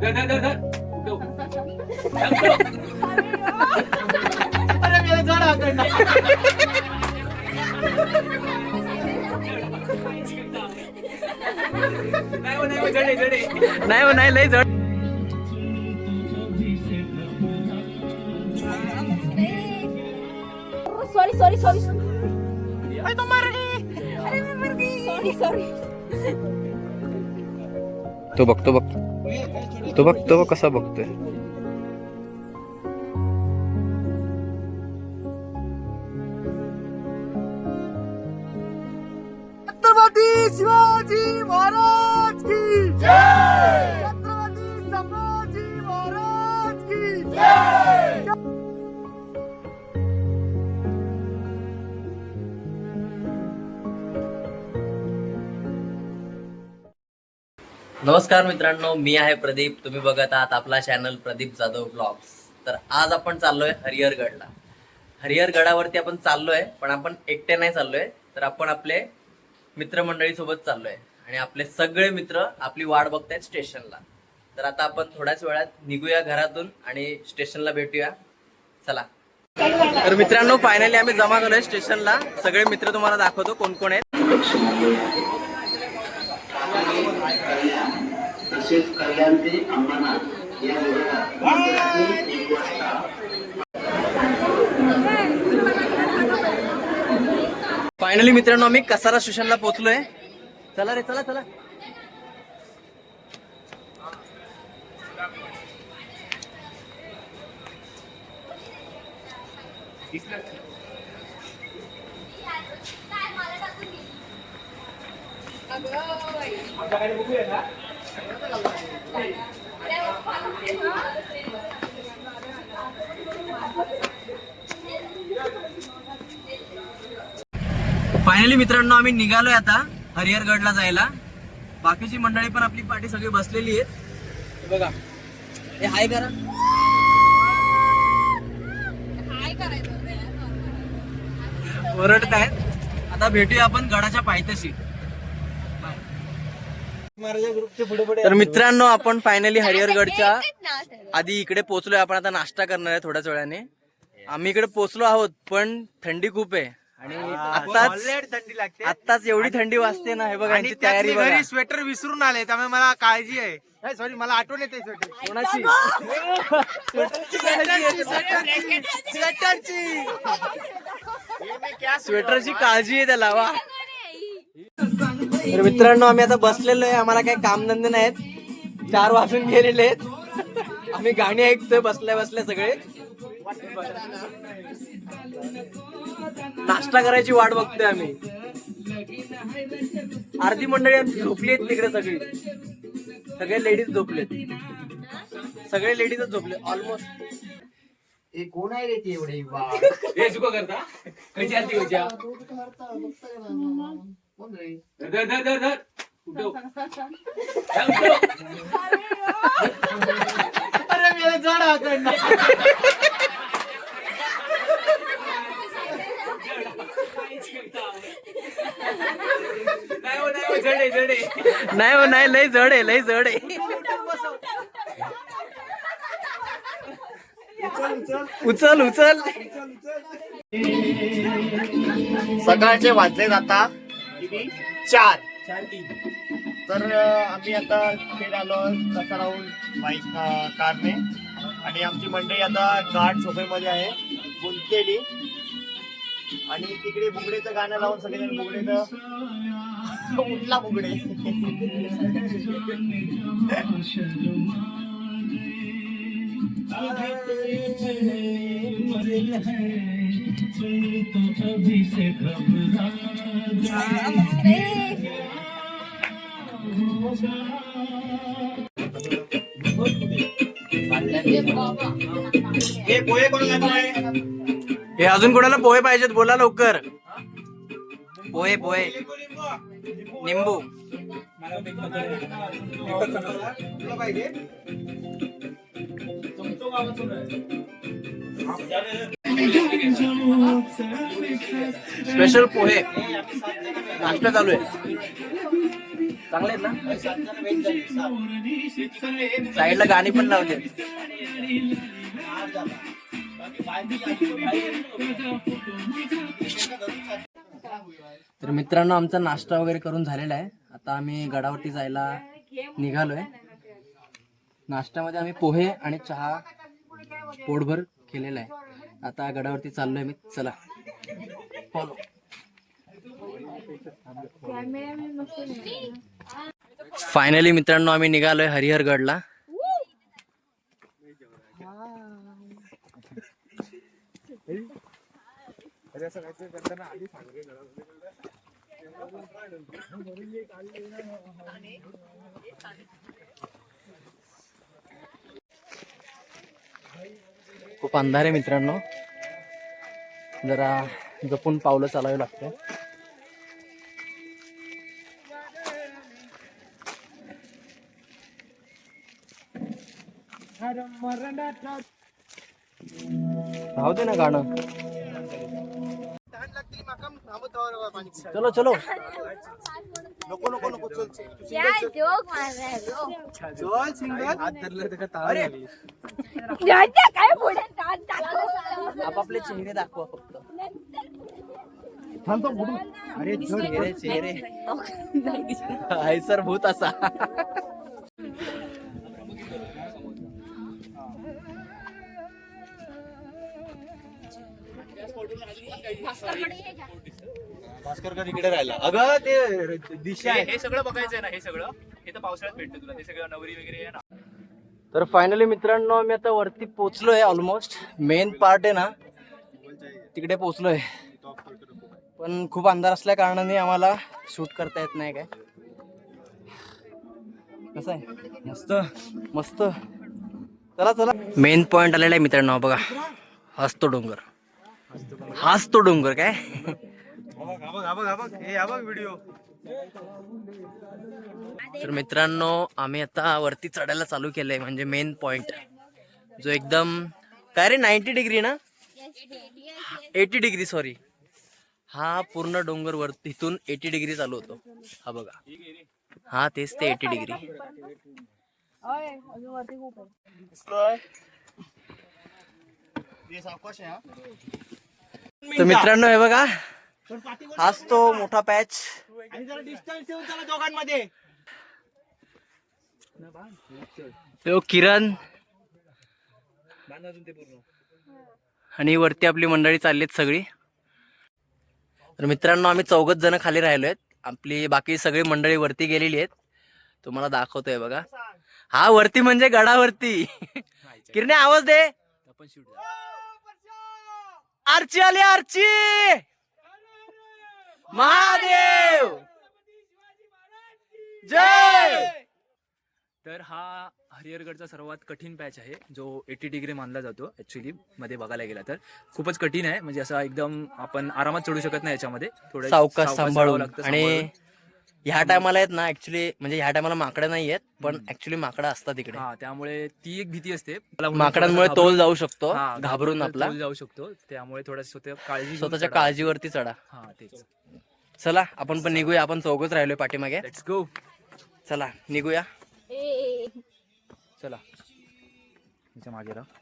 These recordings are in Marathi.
धर धर धर. अरे मेरा झाड नाही हो, नाही हो, जड आहे, जड आहे. नाही हो नाही लय जड सॉरी सॉरी सॉरी अरे मी मर गई सॉरी सॉरी तो बघ तो बघ तो बघ तो बघ कसा बघतोय. छत्रपती शिवाजी महाराज की छत्रपती संभाजी महाराज की नमस्कार मित्रांनो मी आहे प्रदीप. तुम्ही बघत आहात आपला चॅनल प्रदीप जाधव ब्लॉग्स तर आज आपण चाललोय हरिहरगडला. हरिहरगडावरती आपण चाललोय पण आपण एकटे नाही चाललोय. तर आपण आपले मित्रमंडळी सोबत चाललोय. आणि आपले सगळे मित्र आपली वाट बघतायत स्टेशनला. तर आता आपण थोड्याच वेळात निघूया घरातून आणि स्टेशनला भेटूया. चला. तर मित्रांनो फायनली आम्ही जमा झालोय स्टेशनला. सगळे मित्र तुम्हाला दाखवतो कोण कोण आहेत. तसेच कल्याण ते अंबरनाथ या विभागात रात्री एक वाजता फायनली मित्रांनो आम्ही कसारा स्टेशनला पोहोचलोय. चला रे चला चला. फायनली मित्रांनो आम्ही निघालोय आता हरिहरगडला जायला. बाकीची मंडळी पण आपली पाठी सगळी बसलेली आहेत. बघा. हे हाय करा. ओरडत आहेत आता भेटूया आपण गडाच्या पायथ्याशी महाराजा ग्रुपचे पुढे पुढे तर मित्रांनो आपण फायनली हरिहरगडच्या आधी इकडे पोहोचलोय आपण आता नाश्ता करणार आहे थोड्याच वेळाने. आम्ही इकडे पोहोचलो आहोत पण थंडी खूप आहे. आणि आताच थंडी लागते. आताच एवढी थंडी वाजते ना हे बघा आणि यांची तयारी बघा. घरी स्वेटर विसरून आले त्यामुळे मला काळजी आहे. सॉरी मला आठवण येते स्वेटर कोणाची? स्वेटरची स्वेटरची काळजी आहे त्याला वा. तर मित्रांनो आम्ही आता बसलेलो आहे. आम्हाला काही कामधंदे नाहीत. चार वाजून गेलेले आहेत. आम्ही गाणी ऐकतोय बसल्या बसल्या सगळे. नाश्ता करायची वाट बघतोय आम्ही. अर्धी मंडळी आमची झोपली आहेत तिकडे सगळी. सगळे लेडीज झोपलेत. सगळे लेडीजच झोपले. ऑलमोस्ट हे कोण आहे रे ते एवढे? हे करता. कशा कोण रे धर धर धर धर धर, उठव. अरे नाही हो, नाही हो, जड आहे, जड आहे. नाही हो नाही लय जड आहे लय जड आहे उचल उचल सकाळचे वाजले जाता किती चार. तर अं, आम्ही आता तिथे आलो कसा राहून बाईक कारने. आणि आमची मंडळी आता घाट सोफेमध्ये आहे. गुंतलेली. आणि तिकडे बुगडेचं गाणं लावून सगळेजण बुगडेचं उठला बुगडे हे पोहे हे अजून कोणाला पोहे पाहिजेत? बोला लवकर. पोहे पोहे. निंबू. स्पेशल पोहे. नाश्ता चालू आहे. चांगले आहेत ना? साईडला गाणी पण लावते तर मित्रांनो आमचा नाश्ता वगैरे करून झालेला आहे. आता आम्ही गडावरती जायला निघालोय. नाश्त्यामध्ये आम्ही पोहे आणि चहा पोटभर केलेला आहे. आता गडावरती चाललोय मी. चला. फॉलो फायनली मित्रांनो आम्ही निघालोय हरिहरगडला. खूप अंधार आहे मित्रांनो. जरा जपून पावलं चालावी लागतं. राहू दे ना गाणं. चलो चलो. क्या जोक मार रहा है काय पुढे आपापले चेहरे दाखवा फक्त. अरे चेहरे चेहरे. आहे सर भूत असा. भास्कर का तिकडे राहिला? अगं ते दिशा हे हे सगळं बघायचंय ना हे सगळं? हे तर पावसाळ्यात भेटतं तुला. ते सगळं नवरी वगैरे आहे ना. तर फायनली मित्रांनो आम्ही आता वरती पोचलोय ऑलमोस्ट मेन पार्ट आहे ना तिकडे पोचलोय. पण खूप अंधार असल्या कारणाने आम्हाला शूट करता येत नाही काय. कसं आहे? मस्त मस्त. चला चला. मेन पॉइंट आलेला आहे मित्रांनो बघा. हाच तो डोंगर. हाच तो डोंगर काय व्हिडिओ तर मित्रांनो आम्ही आता वरती चढायला चालू केलंय म्हणजे मेन पॉइंट जो एकदम काय रे नाईन्टी डिग्री ना एटी डिग्री सॉरी हा पूर्ण डोंगर वर तिथून एटी डिग्री चालू होतो हा बघा हा तेच ते एटी डिग्री हा. तर मित्रांनो हे बघा. हाच तो मोठा पॅच. दोघांमध्ये. तो किरण. आणि वरती आपली मंडळी चाललीत सगळी. तर मित्रांनो आम्ही चौघच जण खाली राहिलो आहेत. आपली बाकी सगळी मंडळी वरती गेलेली आहेत. तुम्हाला दाखवतोय बघा. हा वरती म्हणजे गडावरती. किरणे आवाज दे. आरची आली आरची! महादेव! जय! तर हा हरिहरगडचा सर्वात कठीण पॅच आहे जो एटी डिग्री मानला जातो ऍक्च्युली मध्ये बघायला गेला तर. खूपच कठीण आहे म्हणजे असं एकदम आपण आरामात चढू शकत नाही याच्यामध्ये. थोडं सावकाश सांभाळून लागतं, आणि. ह्या टायमाला आहेत ना ऍक्च्युली म्हणजे ह्या टायमाला माकडं नाही आहेत पण. ऍक्च्युली माकडं असतात इकडे. हा त्यामुळे ती एक भीती असते. माकडांमुळे तोल जाऊ शकतो हा, घाबरून आपला. तोल जाऊ शकतो. त्यामुळे थोडस स्वतः काळजी स्वतःच्या. काळजीवरती चढा. हा तेच. चला आपण पण निघूया. आपण चौघच राहिलोय पाठीमागे. लेट्स गो चला निघूया. चला. त्याच्यामागे राहा.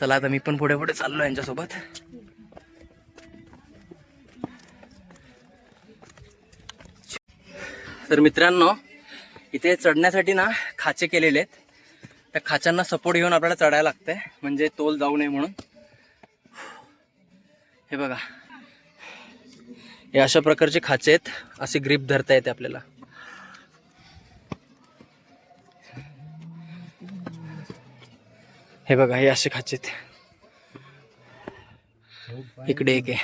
चला आता मी पण पुढे पुढे चाललो यांच्यासोबत. तर मित्रांनो इथे चढण्यासाठी ना खाचे केलेले आहेत. त्या खाच्यांना सपोर्ट घेऊन आपल्याला चढायला लागतंय. म्हणजे तोल जाऊ नये म्हणून. हे बघा. हे अशा प्रकारचे खाचे आहेत. असे ग्रीप धरता येते आपल्याला. हे बघा हे असे खाचे इकडे एक आहे.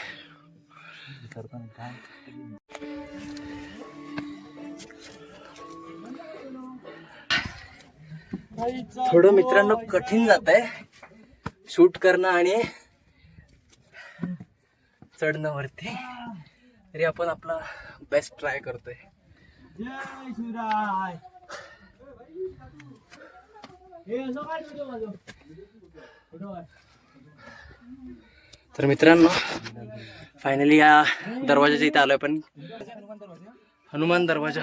थोडं मित्रांनो कठीण जात आहे शूट करणं आणि चढणं वरती. तरी आपण आपला बेस्ट ट्राय करतोय. जय शिवराय तर मित्रांनो फायनली या दरवाजाच्या इथे आलोय पण. हनुमान दरवाजा.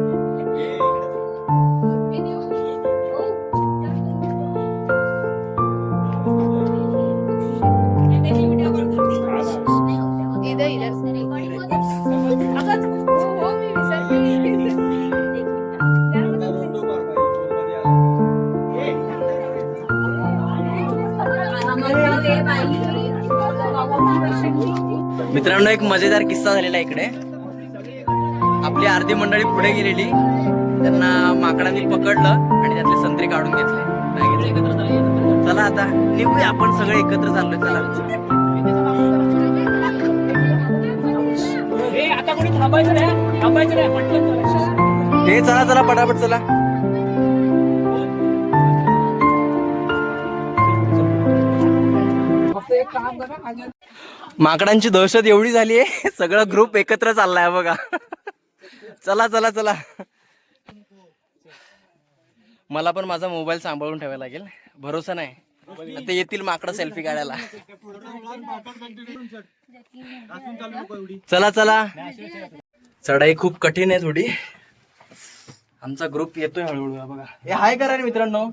मित्रांनो एक मजेदार किस्सा झालेला इकडे. आपली अर्धी मंडळी पुढे गेलेली. त्यांना माकडांनी पकडलं आणि त्यातले संत्रे काढून घेतले. एकत्र झाले? चला आता निघूया आपण सगळे एकत्र चाललोय. चला. हे? चला चला पटापट चला. माकडांची दहशत एवढी झाली आहे सगळं ग्रुप एकत्र चाललाय बघा. चला चला चला. मला पण माझा मोबाईल सांभाळून ठेवायला लागेल. भरोसा नाही. आता येतील माकडं सेल्फी काढायला. चला चला. चढाई खूप कठीण आहे थोडी. आमचा ग्रुप येतोय हळूहळू बघा. हे हाय करा मित्रांनो.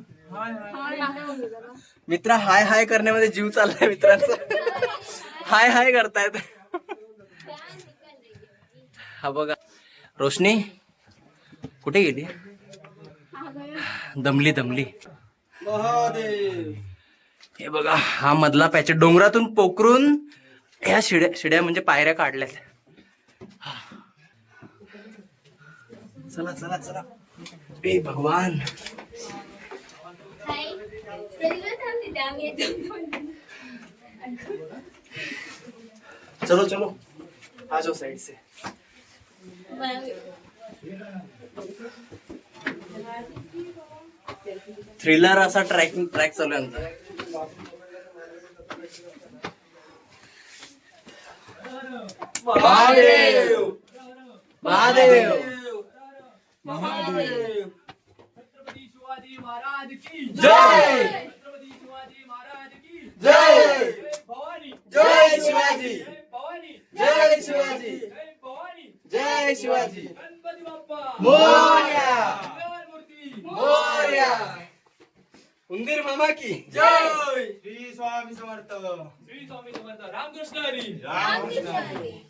मित्र हाय हाय करण्यामध्ये जीव चाललाय मित्रांचा. हाय हाय करतायत. हा बघा. रोशनी कुठे गेली? दमली दमली. हे बघा हा मधला पॅच डोंगरातून पोखरून ह्या शिड्या शिड्या म्हणजे पायऱ्या काढल्यात. चला चला चला. ए भगवान. चलो चलो। आ जाओ साइड से। थ्रिलर असा ट्रॅकिंग ट्रॅक चालू आहे महादेव! महादेव! छत्रपती शिवाजी महाराज की जय! छत्रपती शिवाजी महाराज की जय! जय शिवाजी. जय शिवाजी. जय शिवाजी. गणपती बाप्पा. मोरया. मोरया. उंदीर मामा की. जय. श्री स्वामी समर्थ. श्री स्वामी समर्थ. रामकृष्ण हरी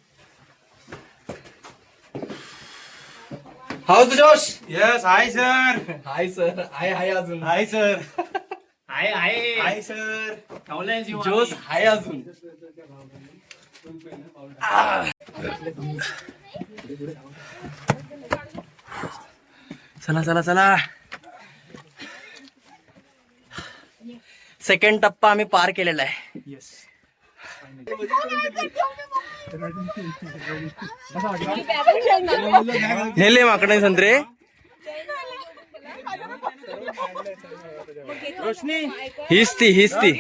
हाऊस जोश. Yes hi sir hi sir hi hi अजून. हाय सर आहे आहे. Hi sir. ठेवलाय जीव जोश हाय अजून. चला चला चला. सेकंड टप्पा आम्ही पार केलेला आहे. येस नेले माकडे संत्रे. हीच ती हीच ती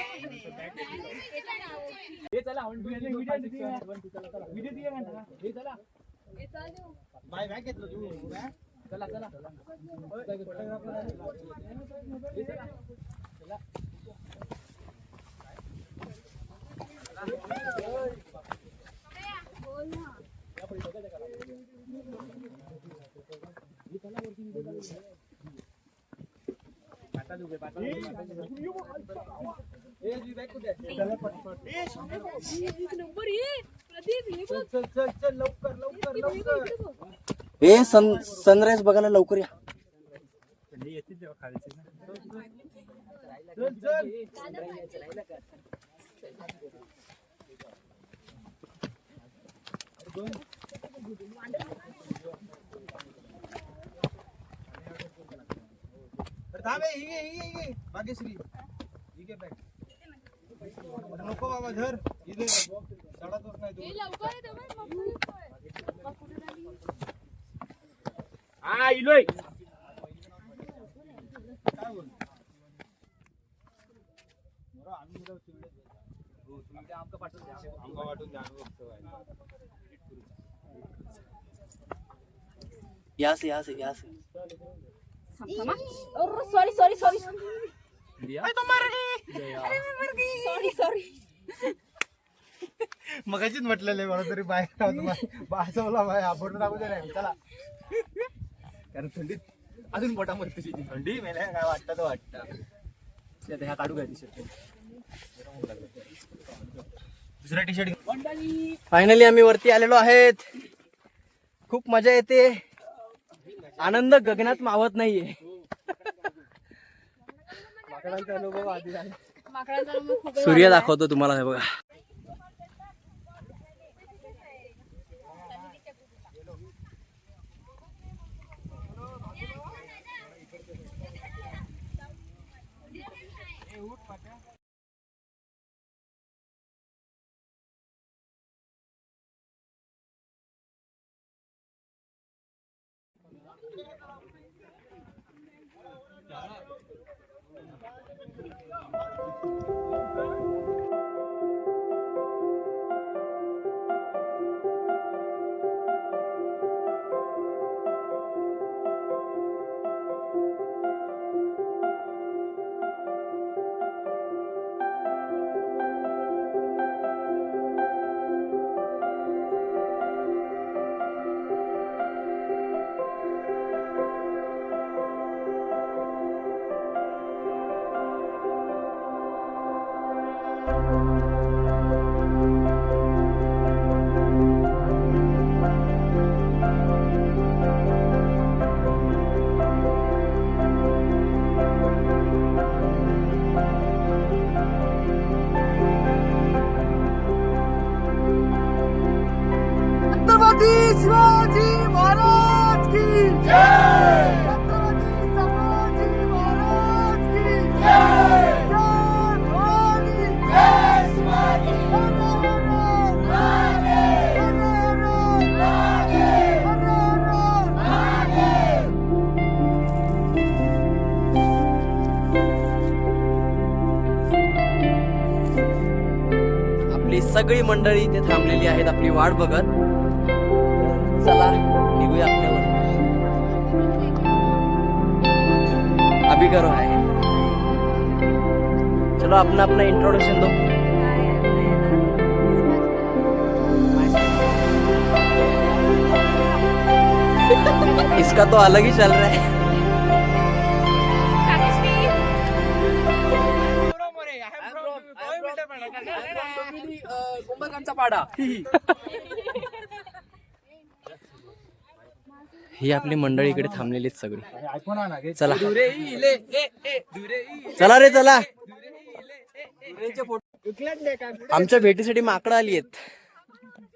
ए सन सनराईज बघायला लवकर या. थांबे हिगे हिगे हिगे भाग्यश्री हिगे बॅग नको बाबा धर इथे चढतच नाही हे लवकर येतं बाई, मग मग कुठे झाली? हा इलोय काय बोल आम्ही उद्या तिकडे हो तुम्ही ते आमका पाठवून द्या आमका वाटून द्या आम्ही बघतो आहे. यास यास यास थांबा. Sorry sorry sorry sorry sorry मगाशीच म्हटलेलं आहे मला तरी बाहेर. मला बाहेर. आपण टाकू दे नाही चला. कारण थंडीत अजून मरतो शेती थंडी मेल्या काय वाटतं तर वाटतं. ते आता ह्या काढू काय शर्ट दुसरा टी शर्ट फायनली आम्ही वरती आलेलो आहेत. खूप मजा येते. आनंद गगनात मावत नाहीये. सूर्य दाखवतो तुम्हाला हे बघा. छत्रपती शिवाजी महाराज की छत्रपती संभाजी महाराज की आपली सगळी मंडळी इथे थांबलेली आहेत आपली वाट बघत. चला निघूया आपल्यावर. अभी करो. है चलो अपना अपना इंट्रोडक्शन दो. इसका तो अलग ही चल रहा है. कुंभकांचा पाडा ही आपली मंडळी इकडे थांबलेली सगळी. चला. चला रे चला. आमच्या भेटीसाठी माकडं आली आहेत.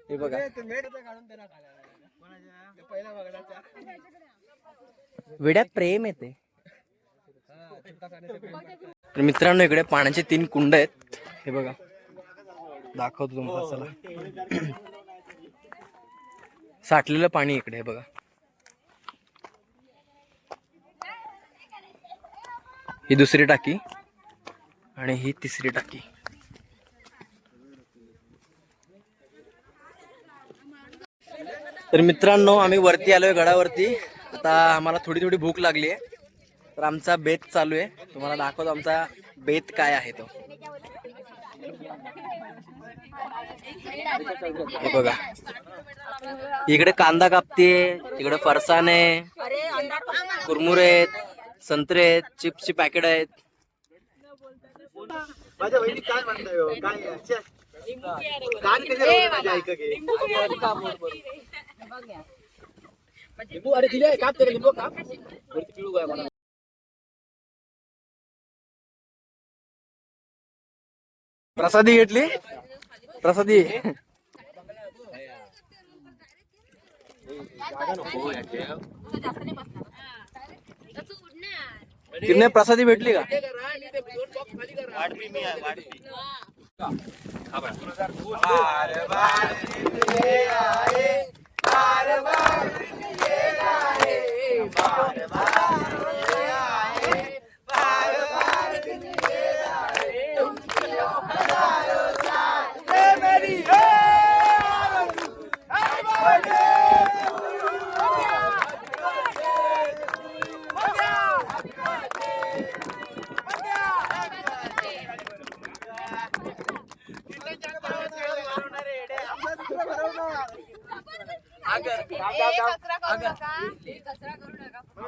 हे बघा. वेड्या प्रेम येते. तर मित्रांनो इकडे पाण्याचे तीन कुंड आहेत. हे बघा. दाखवतो तुम्हाला चला. साठलेलं पाणी इकडे हे बघा. ही दुसरी टाकी आणि ही तिसरी टाकी. तर मित्रांनो आम्ही वरती आलोय गडावरती. आता आम्हाला थोडी थोडी भूक लागली आहे. तर आमचा बेत चालू आहे. तुम्हाला दाखवतो आमचा बेत काय आहे तो. हे बघा. इकडे कांदा कापते इकडे फरसाने आहे कुरमुरे आहेत. संत्रे आहेत चिप्सची पॅकेट आहेत. माझ्या बहिणी काय म्हणताय हो? काय अच्छा. कान कशाला माझ्या ऐक घे लिंबू अरे दिले काप ते लिंबू काप. वरती पिळू काय मला प्रसादी घेतली? प्रसादी. जास्त नाही बसणार. तू उडणार तिने प्रसादी भेटली का? वाढपी मी आहे वाढपी कचरा करू नका कचरा करू नका कचरा घरी घेऊन जायचा व्हिडिओ व्हायरल झाले ए बाबा ये. ये ना, ये, दिला, ये.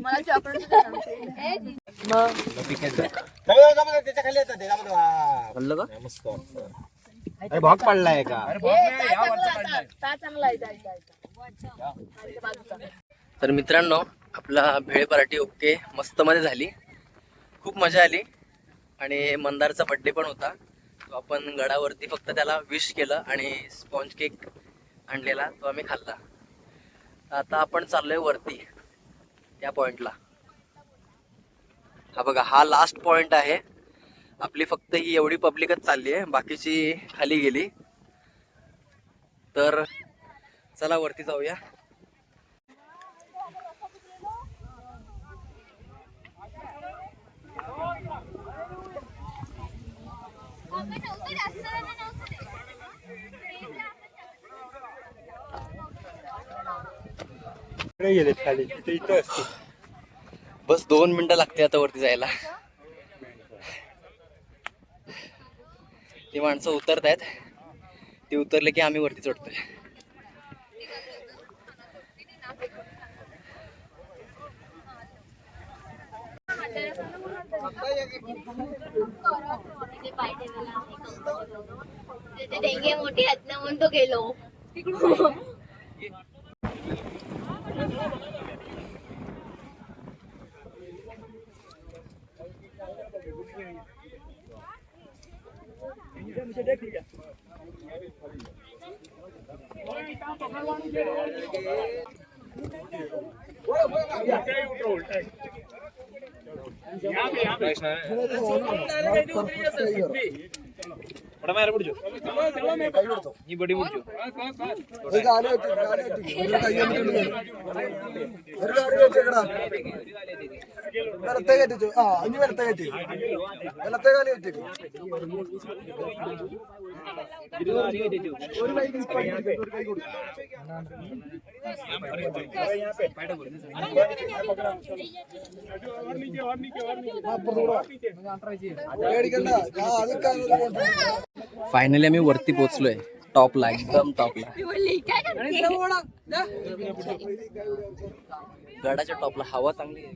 मला चॉकलेट जाऊ, जाऊ, जाऊ, त्याच्याखाली येतात ते, जाऊ, जाऊ. हा. म्हणलं का? मस्त मस्त. अरे भाग पडलाय का? चांगला तर मित्रांनो आपला भेळ पराठी ओके मस्त मध्ये झाली. खूप मजा आली. आणि मंदारचा बड्डे पण होता. तो आपण गडावरती फक्त त्याला विश केलं आणि स्पॉन्ज केक आणलेला तो आम्ही खाल्ला. आता आपण चाललोय वरती त्या पॉइंटला हा बघा हा लास्ट पॉइंट आहे. आपली फक्त ही एवढी पब्लिकच चालली आहे. बाकीची खाली गेली. तर चला वरती जाऊया. बस दोन मिनिटं लागते आता वरती जायला. ती माणसं उतरत आहेत ती उतरले की आम्ही वरती चढतोय डेंगे मोठी आहेत ना म्हणून तो गेलो ഇവിടെ മേലെ പിടിച്ചു നീ വെടി പിടിച്ചു വലത്തെ കയറ്റിച്ചു. ആ ഇനി വലത്തെ കയറ്റി വലത്തെ കാലം കയറ്റിക്കും फायनली आम्ही वरती पोहोचलोय. टॉपला एकदम टॉपला गडाच्या टॉपला हवा चांगली आहे.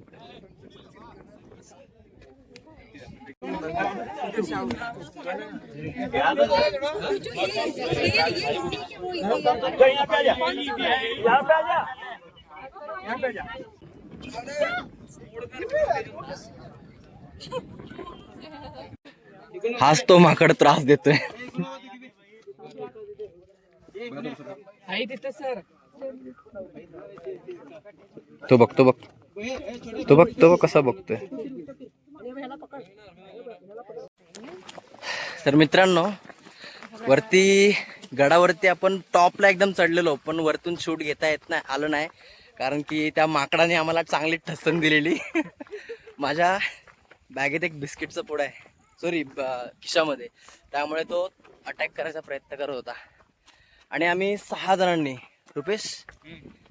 हाच तो माकड त्रास देतोय तो बघ तो बघ. तो बघ तो बघ कसा बघतोय. तर मित्रांनो वरती गडावरती आपण टॉपला एकदम चढलेलो पण वरतून शूट घेता येत नाही आलं नाही. कारण की त्या माकडाने आम्हाला चांगली ठसन दिलेली. माझ्या बॅगेत एक बिस्किटचा पुडा आहे. सॉरी खिशामध्ये. त्यामुळे तो अटॅक करायचा प्रयत्न करत होता. आणि आम्ही सहा जणांनी. रुपेश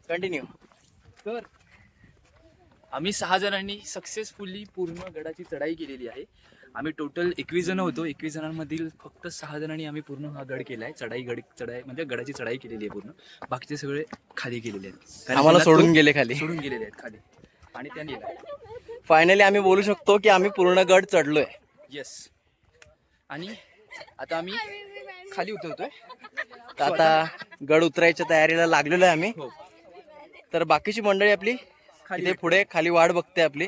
कंटिन्यू तर आम्ही सहा जणांनी सक्सेसफुली पूर्ण गडाची चढाई केलेली आहे. आम्ही टोटल एकवीस जण होतो. एकवीस जणांमधील फक्त सहा जणांनी आम्ही पूर्ण हा गड केलाय चढाई गड चढाई म्हणजे गडाची चढाई केलेली आहे पूर्ण. बाकीचे सगळे खाली गेलेले आहेत. आम्हाला त्यांना सोडून गेले खाली. सोडून गेलेले आहेत खाली. आणि त्या नेला फायनली आम्ही बोलू शकतो की आम्ही पूर्ण गड चढलोय. येस आणि आता आम्ही खाली उतरतोय. तर आता गड उतरायच्या तयारीला लागलेलो आहे आम्ही. हो. तर बाकीची मंडळी आपली इथे पुढे खाली वाट बघते आपली.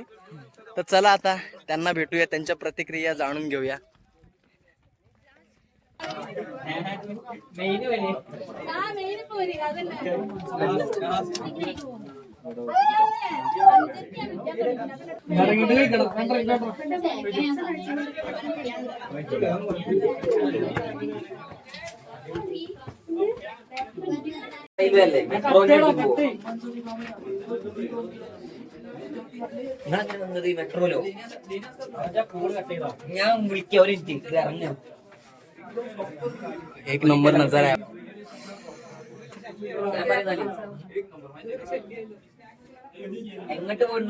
तर चला आता त्यांना भेटूया त्यांच्या प्रतिक्रिया जाणून घेऊया. ആ മെയിൻ പോരി അതല്ല മെട്രോയിലോ ഞാൻ വിളിക്കവരിത്തി एक नंबर नजर आहे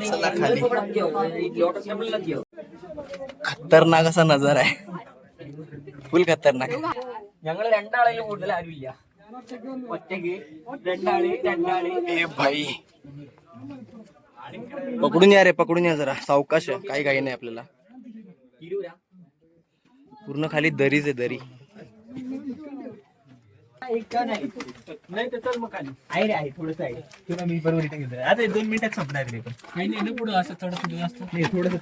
चला खाली. खतरनाक असा नजर आहे फुल खतरनाक ഞങ്ങള് രണ്ടാളെങ്കിലും കൂടുതൽ ആരുമില്ല ഒറ്റക്ക് രണ്ടാള് രണ്ടാള് ए भाई पकडून या रे पकडून या जरा. सावकाश काही काही नाही आपल्याला. पूर्ण खाली दरीच आहे दरी. नाही तर चल मग आहे थोडस आहे. मी दोन मिनिटात संपणार थोडस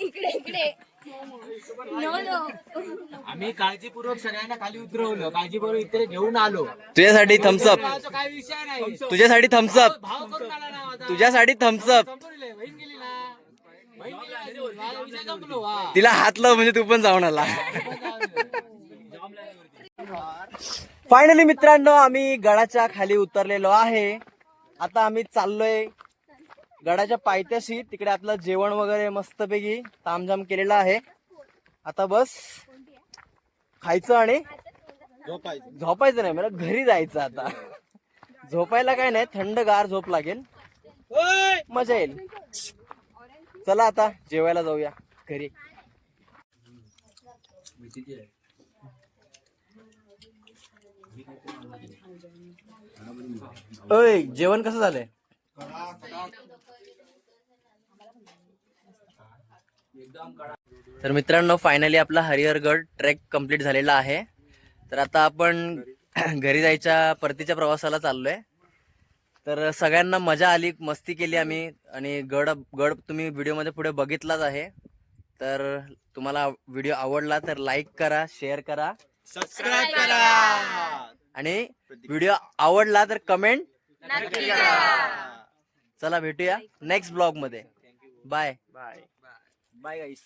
इकडे इकडे. आम्ही काळजीपूर्वक सगळ्यांना खाली उतरवलं. काळजीपूर्वक इथे घेऊन आलो. तुझ्यासाठी थम्सअप काय विषय नाही. तुझ्यासाठी थम्सअप भाव करून आला ना माझा तुझ्यासाठी थम्सअप संपवले बहीण गेली ना. बहीण गेली ना, माझा विषय संपलो. तिला हात लाव म्हणजे तू पण जाऊन आला. फायनली मित्रांनो आम्ही गडाच्या खाली उतरलेलो आहे. आता आम्ही चाललोय गडाच्या पायथ्याशी. तिकडे आपलं जेवण वगैरे मस्तपैकी तामझाम केलेलं आहे. आता बस. खायचं आणि झोपायचं नाही मला घरी जायचं आता. झोपायला काय नाही थंडगार झोप लागेल. मजा येईल. चला आता जेवायला जाऊया घरी. अय जेवण कसं झालंय? तर मित्रांनो फायनली आपला हरिहरगड ट्रेक कंप्लीट झालेला आहे. तर आता आपण घरी जायच्या परतीच्या प्रवासाला चाललोय. तर सगळ्यांना मजा आली मस्ती केली आम्ही. आणि गड गड तुम्ही व्हिडिओमध्ये पुढे बघितलाच आहे. तर तुम्हाला व्हिडिओ आवडला तर लाईक करा शेअर करा. सबस्क्राईब करा. आणि व्हिडिओ आवडला तर कमेंट चला भेटूया नेक्स्ट ब्लॉगमध्ये. बाय बाय बाय गाईस